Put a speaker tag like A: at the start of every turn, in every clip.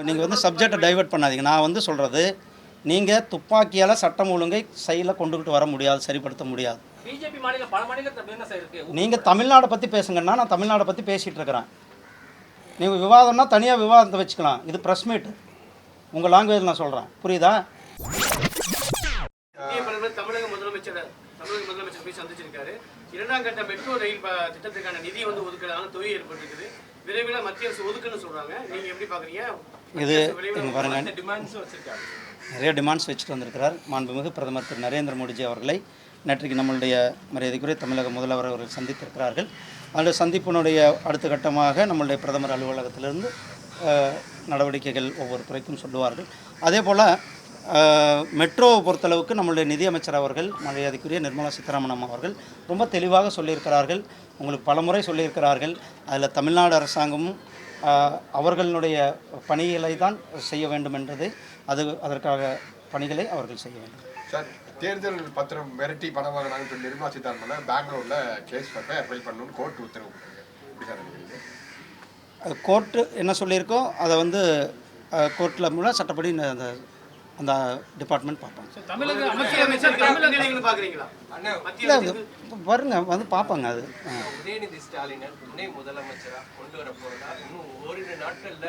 A: நீங்கள் வந்து சப்ஜெக்டை டைவர்ட் பண்ணாதீங்க. நான் வந்து சொல்கிறது நீங்கள் துப்பாக்கியால் சட்டம் ஒழுங்கை செயலில் கொண்டுகிட்டு வர முடியாது சரிப்படுத்த முடியாது. நீங்கள் தமிழ்நாடை பற்றி பேசுங்கன்னா நான் தமிழ்நாடை பற்றி பேசிகிட்டு இருக்கிறேன். நீங்கள் விவாதம்னா தனியாக விவாதத்தை வச்சுக்கலாம். இது ப்ரெஸ் மீட் உங்கள் லாங்குவேஜ் நான் சொல்கிறேன் புரியுதா?
B: தமிழக முதலமைச்சர் தமிழக முதலமைச்சர் போய் சந்திச்சிருக்காரு. இரண்டாம் கட்ட மெட்ரோ ரயில் திட்டத்துக்கான நிதி வந்து ஒதுக்கலான தொகை ஏற்பட்டிருக்குது. விரைவில் மத்திய அரசு ஒதுக்குன்னு சொல்றாங்க. நீங்க எப்படி பாக்குறீங்க?
A: இது இங்க பாருங்க.
C: டிமாண்ட்ஸும் வச்சிருக்காங்க
A: நிறைய டிமாண்ட்ஸ் வச்சுட்டு வந்திருக்கிறார் மாண்புமிகு பிரதமர் திரு நரேந்திர மோடிஜி அவர்களை. நேற்றைக்கு நம்மளுடைய மரியாதைக்குரிய தமிழக முதல்வர் அவர்கள் சந்தித்திருக்கிறார்கள். அந்த சந்திப்பினுடைய அடுத்த கட்டமாக நம்மளுடைய பிரதமர் அலுவலகத்திலிருந்து நடவடிக்கைகள் ஒவ்வொரு துறைக்கும் சொல்லுவார்கள். அதே போல் மெட்ரோவை பொறுத்தளவுக்கு நம்மளுடைய நிதியமைச்சர் அவர்கள் மரியாதைக்குரிய நிர்மலா சீதாராமன் அவர்கள் ரொம்ப தெளிவாக சொல்லியிருக்கிறார்கள். உங்களுக்கு பலமுறை சொல்லியிருக்கிறார்கள். அதில் தமிழ்நாடு அரசாங்கமும் அவர்களுடைய பணிகளை தான் செய்ய வேண்டும் என்றது அது அதற்காக பணிகளை அவர்கள் செய்ய வேண்டும்.
D: சார் தேர்தல் பத்திரம் மிரட்டி பணம் வாங்கினாங்கன்னு சொல்லி நிர்மலா சீதாராமன் பெங்களூர்ல கேஸ் பண்ண ஃபைல் பண்ணணும்னு கோர்ட் உத்தரவு?
A: கோர்ட்டு என்ன சொல்லியிருக்கோ அதை வந்து கோர்ட்டில் மூலம் சட்டப்படி அந்த அந்த டிபார்ட்மெண்ட் பார்ப்பாங்க பாருங்க வந்து பார்ப்பாங்க அது.
E: உதயநிதி ஸ்டாலினை துணை முதலமைச்சரா கொண்டு வர போறதா? இன்னும் ஓரிரு நாட்கள்ல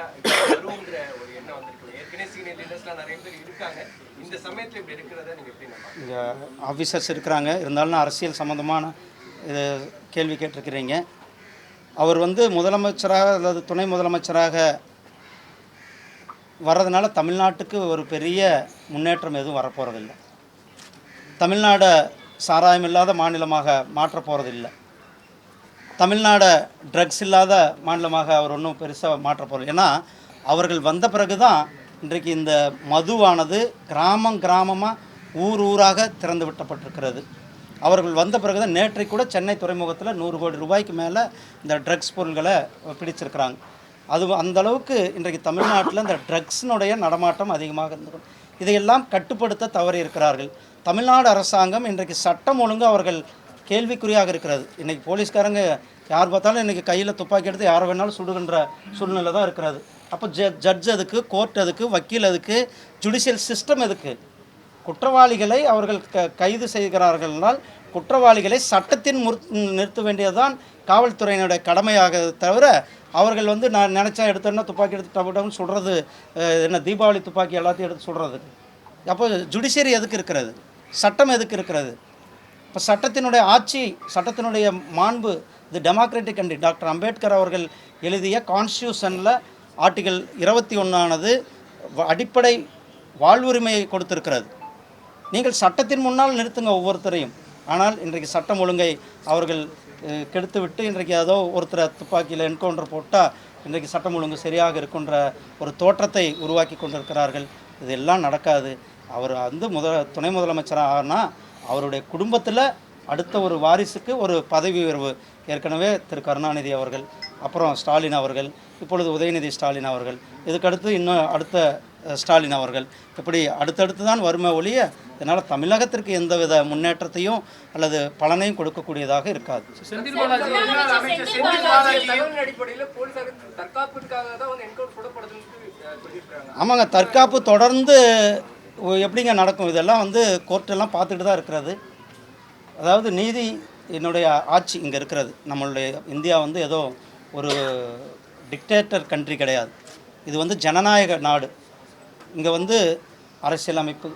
E: வருங்கிற ஒரு எண்ணம் வந்திருக்கு. ஏற்கனவே சீனியர் லீடர்ஸ்லாம் நிறைய பேர் இருக்காங்க. இந்த சமயத்துல இப்படி இருக்கிறத நீங்க எப்படி
A: இங்கே ஆஃபீஸர்ஸ் இருக்கிறாங்க. இருந்தாலும் அரசியல் சம்மந்தமான இது கேள்வி கேட்டிருக்கிறீங்க. அவர் வந்து முதலமைச்சராக அல்லது துணை முதலமைச்சராக வர்றதுனால தமிழ்நாட்டுக்கு ஒரு பெரிய முன்னேற்றம் எதுவும் வரப்போகிறதில்ல தமிழ்நாடை சாராயம் இல்லாத மாநிலமாக மாற்றப் போகிறதில்ல தமிழ்நாடை ட்ரக்ஸ் இல்லாத மாநிலமாக அவர் ஒன்றும் பெருசாக மாற்றப் போகிறது ஏன்னா அவர்கள் வந்த பிறகு தான் இன்றைக்கு இந்த மதுவானது கிராமம் கிராமமாக ஊர் ஊராக திறந்து விட்டப்பட்டிருக்கிறது. அவர்கள் வந்த பிறகு தான் நேற்றை கூட சென்னை துறைமுகத்தில் நூறு கோடி ரூபாய்க்கு மேலே இந்த ட்ரக்ஸ் பொருள்களை பிடிச்சிருக்கிறாங்க. அது அந்த அளவுக்கு இன்றைக்கு தமிழ்நாட்டில் இந்த ட்ரக்ஸினுடைய நடமாட்டம் அதிகமாக இருந்து இதையெல்லாம் கட்டுப்படுத்த தவறி இருக்கிறார்கள். தமிழ்நாடு அரசாங்கம் இன்றைக்கு சட்டம் ஒழுங்கு அவர்கள் கேள்விக்குறியாக இருக்கிறது. இன்றைக்கி போலீஸ்காரங்க யார் பார்த்தாலும் இன்றைக்கி கையில் துப்பாக்கி எடுத்து யாரை வேணாலும் சுடுகின்ற சூழ்நிலை தான் இருக்கிறது. அப்போ ஜ ஜட்ஜ் அதுக்கு கோர்ட் அதுக்கு வக்கீல் அதுக்கு ஜுடிஷியல் சிஸ்டம் எதுக்கு? குற்றவாளிகளை அவர்கள் க கைது செய்கிறார்கள்னால் குற்றவாளிகளை சட்டத்தின் முற் நிறுத்த வேண்டியதுதான் காவல்துறையினுடைய கடமையாக தவிர அவர்கள் வந்து நான் நினச்சா எடுத்தோன்னா துப்பாக்கி எடுத்து டப்பு சொல்கிறது என்ன தீபாவளி துப்பாக்கி எல்லாத்தையும் எடுத்து சுடுறது அப்போ ஜுடிஷியரி எதுக்கு இருக்கிறது? சட்டம் எதுக்கு இருக்கிறது? இப்போ சட்டத்தினுடைய ஆட்சி சட்டத்தினுடைய மாண்பு இது டெமோக்ராட்டிக் கண்ட்ரி. டாக்டர் அம்பேத்கர் அவர்கள் எழுதிய கான்ஸ்டியூஷனில் ஆர்டிகல் இருபத்தி ஒன்றானது அடிப்படை வாழ்வுரிமையை கொடுத்திருக்கிறது. நீங்கள் சட்டத்தின் முன்னால் நிறுத்துங்க ஒவ்வொருத்தரையும். ஆனால் இன்றைக்கு சட்டம் ஒழுங்கை அவர்கள் கெடுத்துவிட்டு இன்றைக்கு ஏதோ ஒருத்தரை துப்பாக்கியில் என்கவுண்டர் போட்டால் இன்றைக்கு சட்டம் ஒழுங்கு சரியாக இருக்கின்ற ஒரு தோற்றத்தை உருவாக்கி கொண்டிருக்கிறார்கள். இதெல்லாம் நடக்காது. அவர் வந்து முத துணை முதலமைச்சராக ஆனால் அவருடைய குடும்பத்தில் அடுத்த ஒரு வாரிசுக்கு ஒரு பதவி உயர்வு. ஏற்கனவே திரு. கருணாநிதி அவர்கள் அப்புறம் ஸ்டாலின் அவர்கள் இப்பொழுது உதயநிதி ஸ்டாலின் அவர்கள் இதுக்கடுத்து இன்னும் அடுத்த ஸ்டாலின் அவர்கள். இப்படி அடுத்தடுத்து தான் வருமே ஒழிய இதனால் தமிழகத்திற்கு எந்தவித முன்னேற்றத்தையும் அல்லது பலனையும் கொடுக்கக்கூடியதாக இருக்காது. ஆமாங்க தற்காப்பு தொடர்ந்து எப்படிங்க நடக்கும்? இதெல்லாம் வந்து கோர்ட்டெல்லாம் பார்த்துட்டு தான் இருக்கிறது. அதாவது நீதி என்னுடைய ஆட்சி இங்கே இருக்கிறது. நம்மளுடைய இந்தியா வந்து ஏதோ ஒரு டிக்டேட்டர் கண்ட்ரி கிடையாது. இது வந்து ஜனநாயக நாடு. இங்கே வந்து அரசியலமைப்பு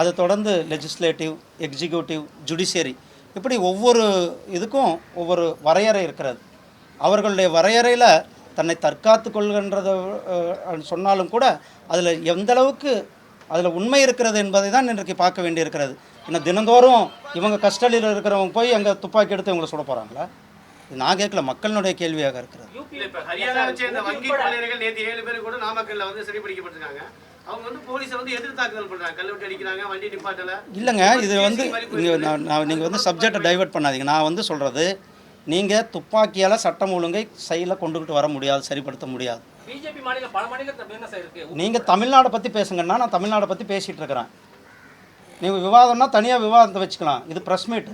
A: அதை தொடர்ந்து லெஜிஸ்லேட்டிவ் எக்ஸிக்யூட்டிவ் ஜுடிஷியரி இப்படி ஒவ்வொரு இதுக்கும் ஒவ்வொரு வரையறை இருக்கிறது. அவர்களுடைய வரையறையில் தன்னை தற்காத்து கொள்கின்றத சொன்னாலும் கூட அதில் எந்த அளவுக்கு அதில் உண்மை இருக்கிறது என்பதை தான் இன்றைக்கு பார்க்க வேண்டியிருக்கிறது. இன்னும் தினந்தோறும் இவங்க கஸ்டடியில் இருக்கிறவங்க போய் அங்கே துப்பாக்கி எடுத்து இவங்களை சுட போகிறாங்களா இது நான் கேட்கல மக்களினுடைய கேள்வியாக இருக்கிறது.
B: இல்ல, இப்ப ஹரியானாவை சேர்ந்த வங்கி கொள்ளையர்கள் நேற்று ஏழு பேர் கூட நாமக்கல்ல வந்து சிறைப்பிடிக்கப்பட்டிருக்காங்க அவங்க வந்து போலீஸை வந்து எதிர் தாக்குதல் பண்றாங்க கல்வெட்டு அடிக்கிறாங்க வண்டி நிப்பாட்டல.
A: இல்லைங்க இது வந்து நீங்கள் நான் நான் நீங்கள் வந்து சப்ஜெக்டை டைவர்ட் பண்ணாதீங்க. நான் வந்து சொல்கிறது நீங்கள் துப்பாக்கியால் சட்டம் ஒழுங்கை செயலில் கொண்டுகிட்டு வர முடியாது சரிப்படுத்த முடியாது.
C: பிஜேபி மாநில பல மாநிலத்தில் என்ன சார் இருக்கு?
A: நீங்கள் தமிழ்நாடை பற்றி பேசுங்கன்னா நான் தமிழ்நாடை பற்றி பேசிகிட்டு இருக்கிறேன். நீங்கள் விவாதம்னா தனியாக விவாதத்தை வச்சுக்கலாம். இது ப்ரெஸ் மீட்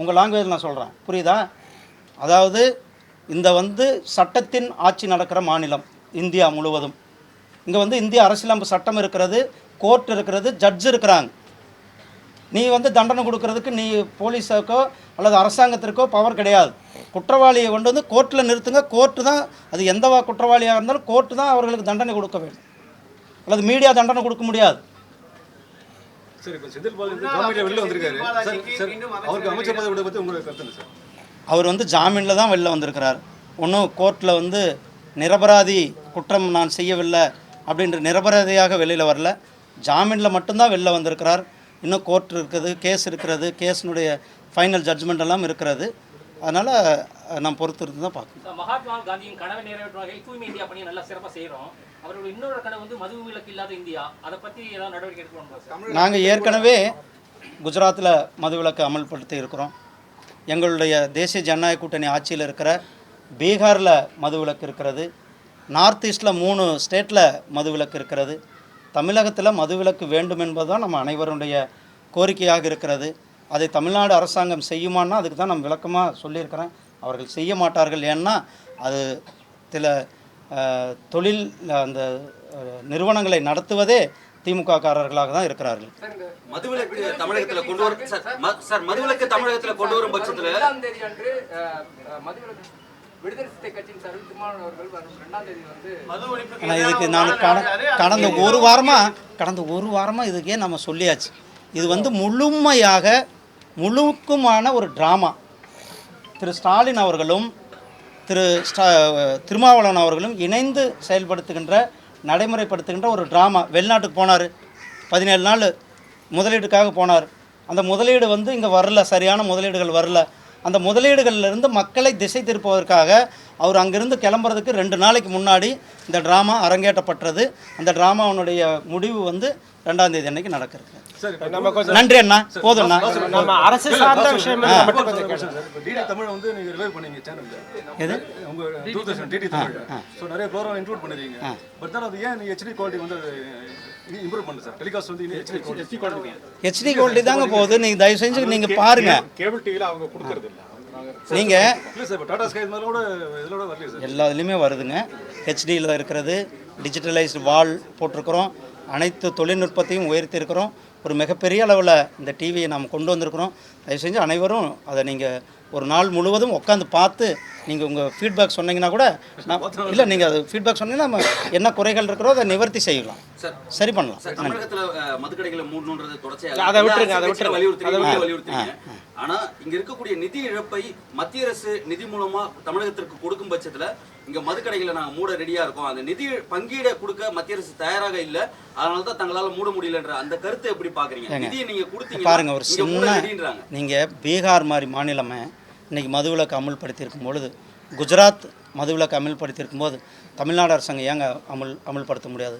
A: உங்கள் லாங்குவேஜ் நான் சொல்கிறேன் புரியுதா? அதாவது இந்த வந்து சட்டத்தின் ஆட்சி நடக்கிற மாநிலம் இந்தியா முழுவதும். இங்கே வந்து இந்திய அரசியலமைப்பு சட்டம் இருக்கிறது கோர்ட் இருக்கிறது ஜட்ஜ் இருக்கிறாங்க. நீ வந்து தண்டனை கொடுக்கறதுக்கு நீ போலீஸாக்கோ அல்லது அரசாங்கத்திற்கோ பவர் கிடையாது. குற்றவாளியை கொண்டு வந்து கோர்ட்டில் நிறுத்துங்க. கோர்ட்டு தான் அது எந்த குற்றவாளியாக இருந்தாலும் கோர்ட்டு தான் அவர்களுக்கு தண்டனை கொடுக்க வேண்டும். அல்லது மீடியா தண்டனை கொடுக்க முடியாது. அவர் வந்து ஜாமீனில் தான் வெளில வந்திருக்கிறார். ஒன்றும் கோர்ட்டில் வந்து நிரபராதி குற்றம் நான் செய்யவில்லை அப்படின்ற நிரபராதியாக வெளியில் வரல. ஜாமீனில் மட்டும்தான் வெளில வந்திருக்கிறார். இன்னும் கோர்ட் இருக்குது கேஸ் இருக்கிறது கேஸினுடைய ஃபைனல் ஜட்ஜ்மெண்ட் எல்லாம் இருக்கிறது. அதனால் நான் பொறுத்து இருந்து தான் பார்க்கணும்.
C: மகாத்மா காந்தியின் கனவை நிறைவேற்றும் வகையில் தூய்மை இந்தியா பணியை நல்லா சிறப்பாக செய்கிறோம் அவரோட இன்னொரு கனவு வந்து மது விலக்கு இல்லாத இந்தியா. அதை பற்றி ஏதாவது நடவடிக்கை எடுக்கணுமா சார்?
A: நாங்கள் ஏற்கனவே குஜராத்தில் மதுவிலக்கு அமல்படுத்தி இருக்கிறோம். எங்களுடைய தேசிய ஜனநாயக கூட்டணி ஆட்சியில் இருக்கிற பீகாரில் மதுவிலக்கு இருக்கிறது. நார்த் ஈஸ்டில் மூணு ஸ்டேட்டில் மதுவிலக்கு இருக்கிறது. தமிழகத்தில் மதுவிலக்கு வேண்டும் என்பதுதான் நம்ம அனைவருடைய கோரிக்கையாக இருக்கிறது. அதை தமிழ்நாடு அரசாங்கம் செய்யுமான்னா அதுக்கு தான் நான் விளக்கமாக சொல்லியிருக்கிறேன். அவர்கள் செய்ய மாட்டார்கள். ஏன்னா அது சில தொழில் அந்த நிறுவனங்களை நடத்துவதே திமுக காரர்களாக தான் இருக்கிறார்கள்.
F: மதுவிலக்கு தமிழகத்துல கொண்டு வர சார், ம- சார் மதுவிலக்கு தமிழகத்துல கொண்டு வரும் பட்சத்துல
A: ஆனால் இதுக்கு நான்
B: ஒரு
A: கட. கடந்த ஒரு வாரமாக கடந்த ஒரு வாரமாக இதுக்கே நம்ம சொல்லியாச்சு. இது வந்து முழுமையாக முழுக்குமான ஒரு ட்ராமா. திரு ஸ்டாலின் அவர்களும் திரு ஸ்டா திருமாவளவன் அவர்களும் இணைந்து செயல்படுத்துகின்ற நடைமுறைப்படுத்துகின்ற ஒரு ட்ராமா. வெளிநாட்டுக்கு போனார். பதினேழு நாள் முதலீடுக்காக போனார். அந்த முதலீடு வந்து இங்கே வரல. சரியான முதலீடுகள் வரல. அந்த முதலீடுகள்லேருந்து மக்களை திசை திருப்புவதற்காக அவர் அங்கிருந்து கிளம்புறதுக்கு ரெண்டு நாளைக்கு முன்னாடி இந்த ட்ராமா அரங்கேற்றப்பட்டது. அந்த ட்ராமாவினுடைய முடிவு வந்து ரெண்டாம் தேதி அன்னைக்கு நடக்கிறது. நன்றி அண்ணா. போதும் அண்ணா.
G: நம்ம அரசு சார்ந்த விஷயம்
A: ஆ.
G: மட்டும் கொஞ்சம் கேட்கணும்.
H: சார் இப்போ டிடி தமிழ் வந்து நீங்க ரிவைவ் பண்ணீங்க சேனல்ல
A: எது?
H: உங்க தூர்தர்ஷன் டிடி தமிழ். ஸோ நிறைய ப்ரோக்ராம் இன்க்ளூட் பண்ணிருக்கீங்க. பட் தான் அது ஏன் நீ ஹெச்டி குவாலிட்டி வந்து இம்ப்ரூவ் பண்ணல சார். டெலிகாஸ்ட் வந்து ஹெச்டி குவாலிட்டி
A: ஹெச்டி குவாலிட்டி தாங்க போகுது. நீங்கள் தயவு செஞ்சு நீங்கள் பாருங்கள்
D: கேபிள் டிவியில் அவங்க கொடுக்கறது இல்லை.
H: சார்
A: எல்லா இதுலேயுமே வருதுங்க. ஹெச்டியில் இருக்கிறது. டிஜிட்டலைஸ்டு வால் போட்டிருக்கிறோம். அனைத்து தொழில்நுட்பத்தையும் உயர்த்தியிருக்கிறோம் ஒரு மிகப்பெரிய அளவில் இந்த டிவியை நாம் கொண்டு வந்திருக்கிறோம். தயவு செஞ்சு அனைவரும் அதை நீங்கள் ஒரு நாள் முழுவதும் உட்காந்து பார்த்து நீங்கள் உங்கள் ஃபீட்பேக் சொன்னீங்கன்னா கூட நான் இல்லை நீங்கள் அது ஃபீட்பேக் சொன்னீங்கன்னா நம்ம என்ன குறைகள் இருக்கிறோ அதை நிவர்த்தி செய்யலாம்.
F: சார்
A: பண்ணலாம்.
G: அதை விட்டுருங்க, அதை விட்டுருங்க.
F: கட்சிகளும் வலியுறுத்துறீங்க. வலியுறுத்துறீங்க ஆனா இங்க இருக்கக்கூடிய நிதி இழப்பை மத்திய அரசு நிதி மூலமா தமிழகத்திற்கு கொடுக்கும் பட்சத்துல இங்க மதுக்கடைகளை நாங்க மூட ரெடியா இருக்கோம். அந்த நிதி பங்கீடை கொடுக்க மத்திய அரசு தயாராக இல்ல. அதனால தான் தங்களால மூட முடியலன்ற அந்த கருத்தை எப்படி பாக்குறீங்க நிதியை நீங்க கொடுத்தீங்க
A: பாருங்க ஒரு சின்ன நீங்கள் பீகார் மாதிரி மாநிலமே இன்னைக்கு மதுவிலக்கு அமுல்படுத்தியிருக்கும் பொழுது குஜராத் மதுவிலக்கு அமல்படுத்தியிருக்கும் போது தமிழ்நாடு அரசாங்கம் ஏங்க அமுல் அமல்படுத்த முடியாது?